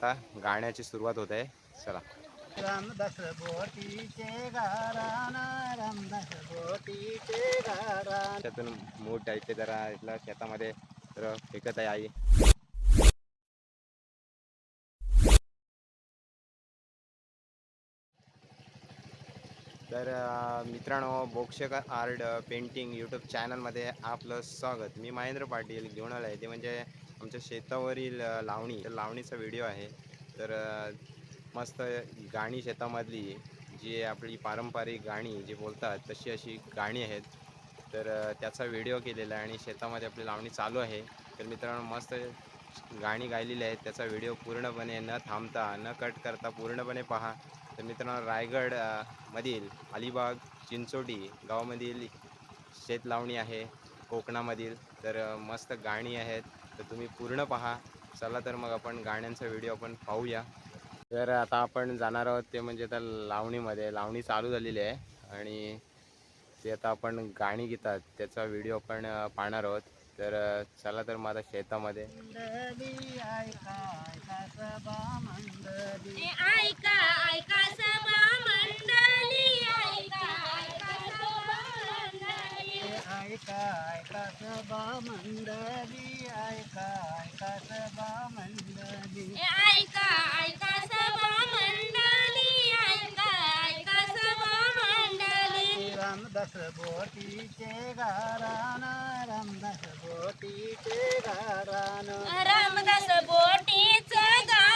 आता गाण्याची सुरुवात होत आहे. चला. रामदास त्यातून मूठ आहे ते जरा इथलं शेतामध्ये जरा फेकत आहे आई. तर मित्रांनो बोक्षक आर्ट पेंटिंग यूट्यूब चॅनलमध्ये आपलं स्वागत. मी महेंद्र पाटील घेऊन आलो आहे ते म्हणजे आमच्या शेतावरील लावणी तर लावणीचा व्हिडिओ आहे. तर मस्त गाणी शेतामधली जी आपली पारंपरिक गाणी जी बोलतात तशी अशी गाणी आहेत. तर त्याचा व्हिडिओ केलेला आहे आणि शेतामध्ये आपली लावणी चालू आहे. तर मित्रांनो मस्त गाणी गायलेली आहेत. त्याचा व्हिडिओ पूर्णपणे न थांबता न कट करता पूर्णपणे पहा. तर मित्रांनो रायगड मधील अलिबाग चिंचोटी गावामधील शेत लावणी आहे. कोकणामधील तर मस्त गाणी आहेत. तर तुम्ही पूर्ण पहा. चला तर मग आपण गाण्यांचा व्हिडिओ आपण पाहूया. तर आता आपण जाणार आहोत ते म्हणजे त्या लावणीमध्ये. लावणी चालू झालेली आहे आणि ते आता आपण गाणी घेतात. त्याचा व्हिडिओ आपण पाहणार आहोत. तर चला तर माझ्या शेतामध्ये. ऐका ऐका ऐका ऐका सभा मंडली ऐका ऐका सभा मंडली. ए, ऐका ऐका सभा मंडळी ऐका ऐका सभा मंडळी रामदास बोटीचे गारान रामदास बोटीचे गारान रामदास बोटीच गारान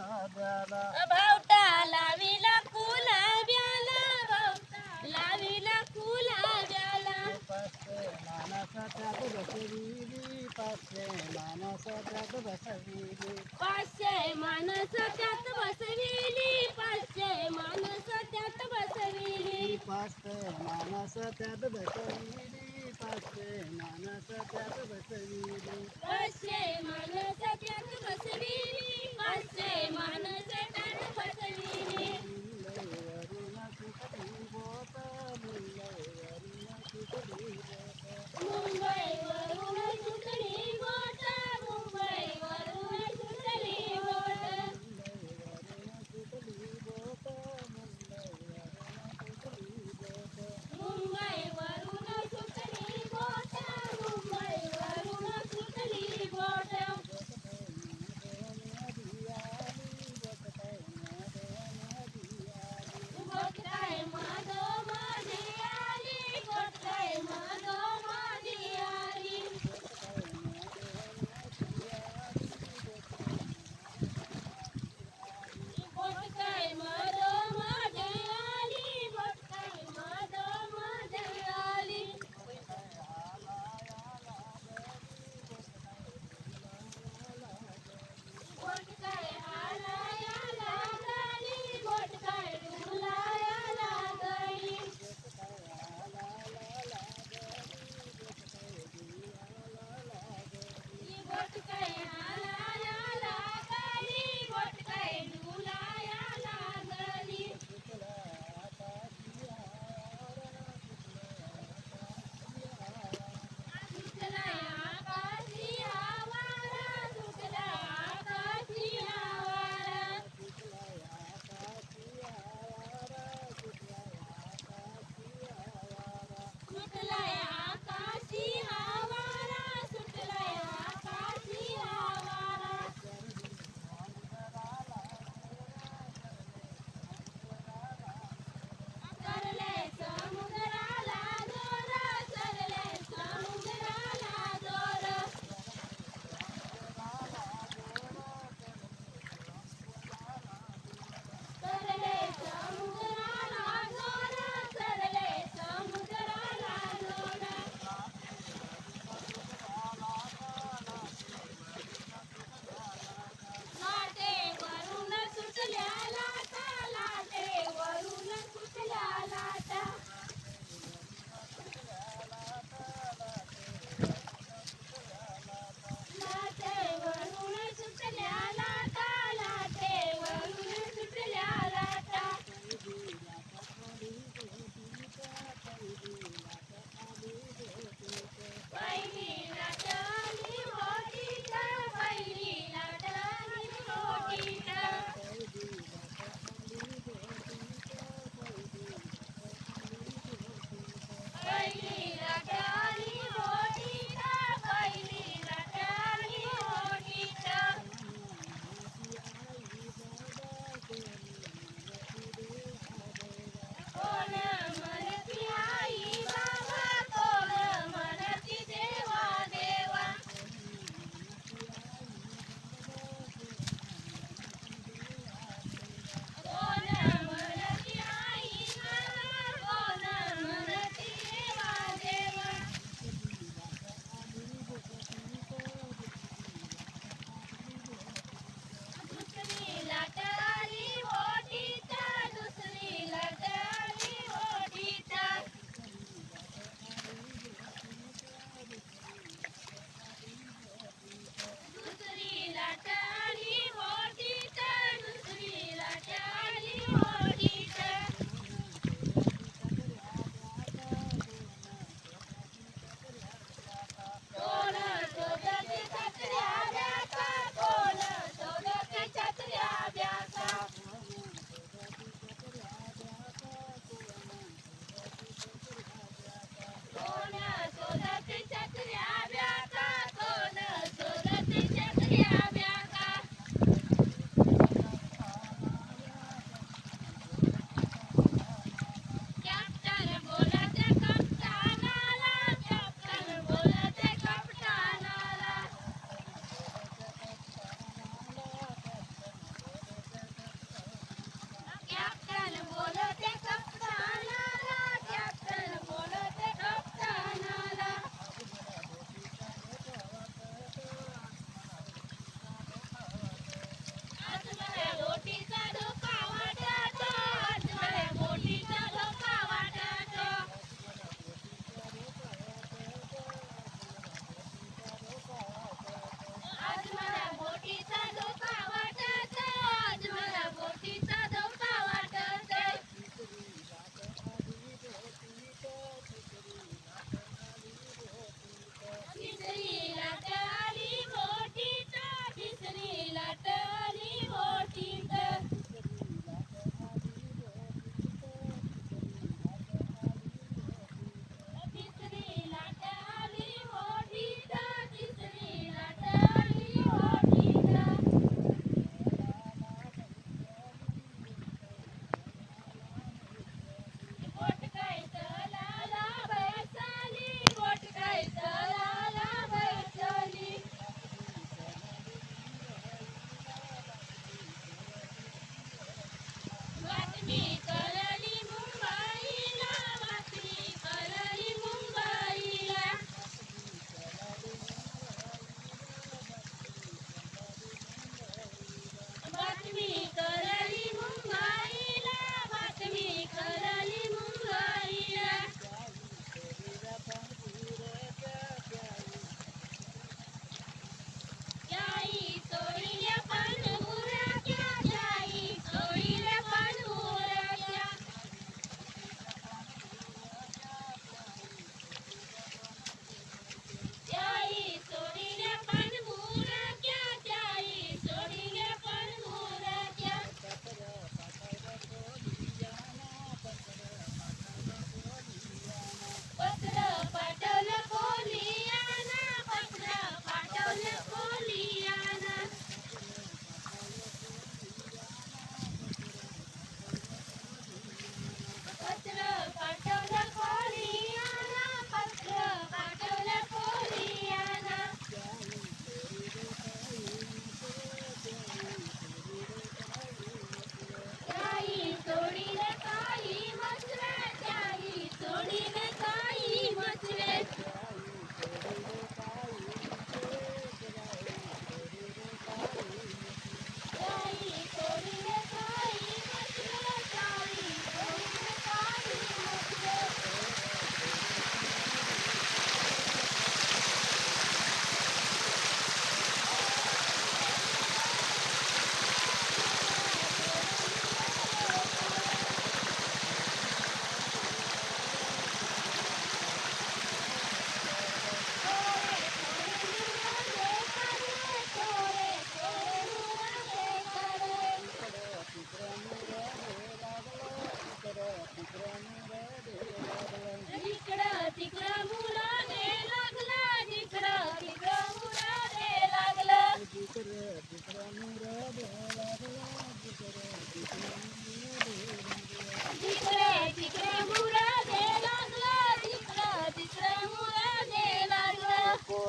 भावटा लाविला कुलाव्याला भावटा. लाविला कुलाव्याला पासे मानसाच्या बसविली पासे मानसाच्या बसविली पासे मानसाच्या बसविली पासे मानसाच्या बसविली पासे मानसाच्या बसविली पासे मानसाच्या बसविली पासे मानसाच्या बसविली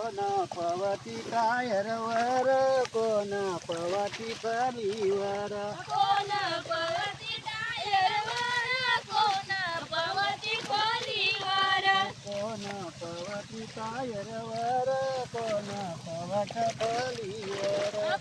કોના પવતી કાયર વર કોના પવતી પરિવાર. કોના પવતી કાયર વર કોના પવતી પરિવાર. કોના પવતી કાયર વર કોના પવત પરિવાર.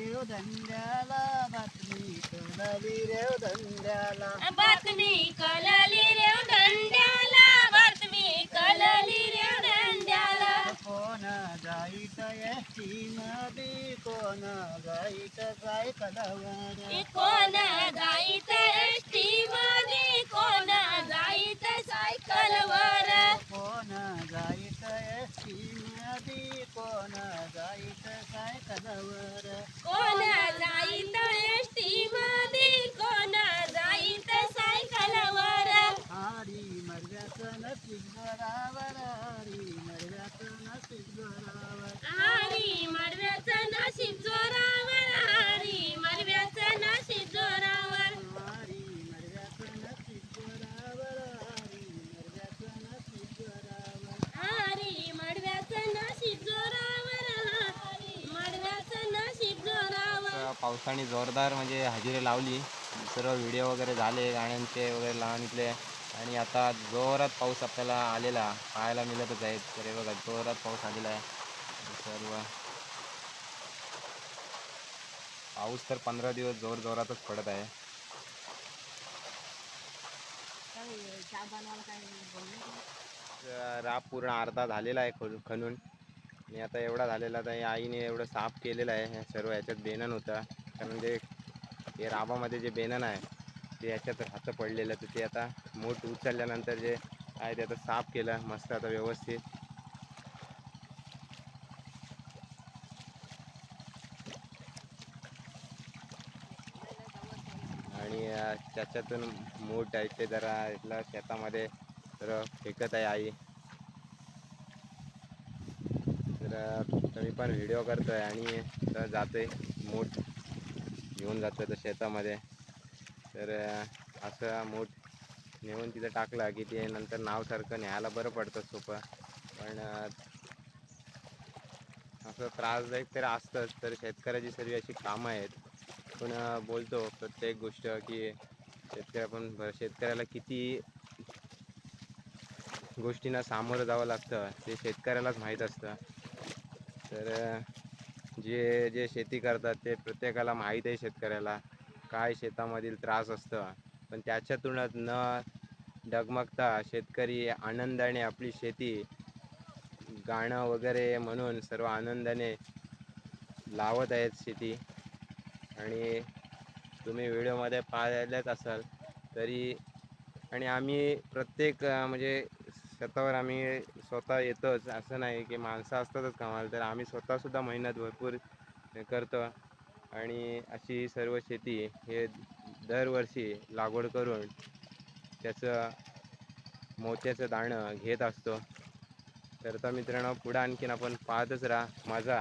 रेव दंड्याला बातमी कलाली रेव दंड्याला बातमी कळली रे दंड्याला. बातमी कळली रे दंड्याला कोण जाईत एसटी मध्ये कोण जाईत सायकलवर कोण जाईत एसटी मध्ये कोण जाईत सायकलवर कोण एसटी कोण जाईत सायकलवर कोण जाईत एसटी मध्ये कोण जाईत सायकलवर? हारी मरव्याचं नशीब बराबर जोरदार म्हणजे हजेरी लावली. सर्व व्हिडिओ वगैरे झाले गाण्यांचे वगैरे लहानीतले आणि आता जोरात पाऊस आपल्याला आलेला. पाहायला मिळतच आहे. तर हे बघा जोरात पाऊस आलेला आहे. सर्व. पाऊस तर पंधरा दिवस जोर जोरातच पडत आहे. राब पूर्ण अर्धा झालेला आहे खन खणून. आणि आता एवढा झालेला तर आईने एवढं साफ केलेलं आहे. सर्व याच्यात बेनन होतं कारण जे हे राबामध्ये जे बेनन आहे ते याच्यात हातं पडलेलं तर ते आता मूठ उचलल्यानंतर जे आहे ते आता साफ केलं मस्त आता व्यवस्थित. आणि त्याच्यातून मूठ आहे ते जरा इथलं शेतामध्ये तर फेकत आहे आई. तर मी पण व्हिडिओ करतोय आणि तर जातोय मूठ. घेऊन जातो तर शेतामध्ये. तर असं मूठ नेऊन तिथं टाकलं की ते नंतर नावसारखं न्यायला बरं पडतं सोपं. पण असं त्रासदायक तर असतंच तर शेतकऱ्याची सर्व अशी कामं आहेत. पण बोलतो प्रत्येक गोष्ट की शेतकऱ्या पण शेतकऱ्याला किती गोष्टींना सामोरं जावं लागतं ते शेतकऱ्यालाच माहीत असतं. तर जे जे शेती करतात ते प्रत्येकाला माहीत आहे शेतकऱ्याला. काय शेतामधील त्रास असतं. पण त्याच्यातूनच न डगमगता शेतकरी आनंदाने आपली शेती गाणं वगैरे म्हणून सर्व आनंदाने लावत आहेत शेती. आणि तुम्ही व्हिडिओमध्ये पाहिलेच असाल तरी आणि आम्ही प्रत्येक म्हणजे शेतावर आम्ही स्वतः येतोच. असं नाही की माणसं असतातच कामाला तर आम्ही स्वतःसुद्धा मेहनत भरपूर करतो. आणि अशी सर्व शेती हे दरवर्षी लागवड करून त्याचं मोत्याचं दाणं घेत असतो. तर आता मित्रांनो पुढं आणखीन आपण पाहतच राहा. माझा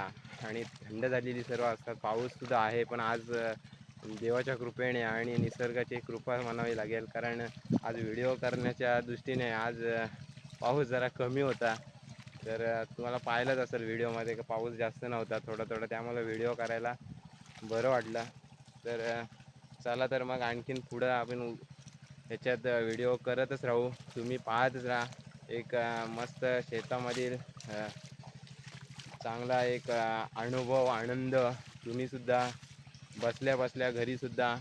आणि थंड झालेली सर्व असतात. पाऊससुद्धा आहे पण आज देवाच्या कृपेने आणि निसर्गाची कृपा म्हणावी लागेल. कारण आज व्हिडिओ करण्याच्या दृष्टीने आज पाऊस जरा कमी होता. तर तुम्हाला पाहिलंच असेल व्हिडिओमध्ये का पाऊस जास्त नव्हता थोडा थोडा त्यामुळे व्हिडिओ करायला बरं वाटलं. तर चला तर मग आणखीन पुढं आपण ह्याच्यात व्हिडिओ करतच राहू. तुम्ही पाहतच राहा. एक मस्त शेतामधील चांगला एक अनुभव आनंद. तुम्हीसुद्धा बसल्या बसल्या घरीसुद्धा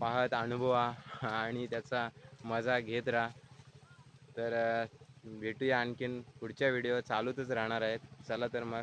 पाहत अनुभवा आणि त्याचा मजा घेत राहा. तर भेटूया आणखीन पुढच्या व्हिडिओ चालूतच राहणार आहेत. चला तर मग.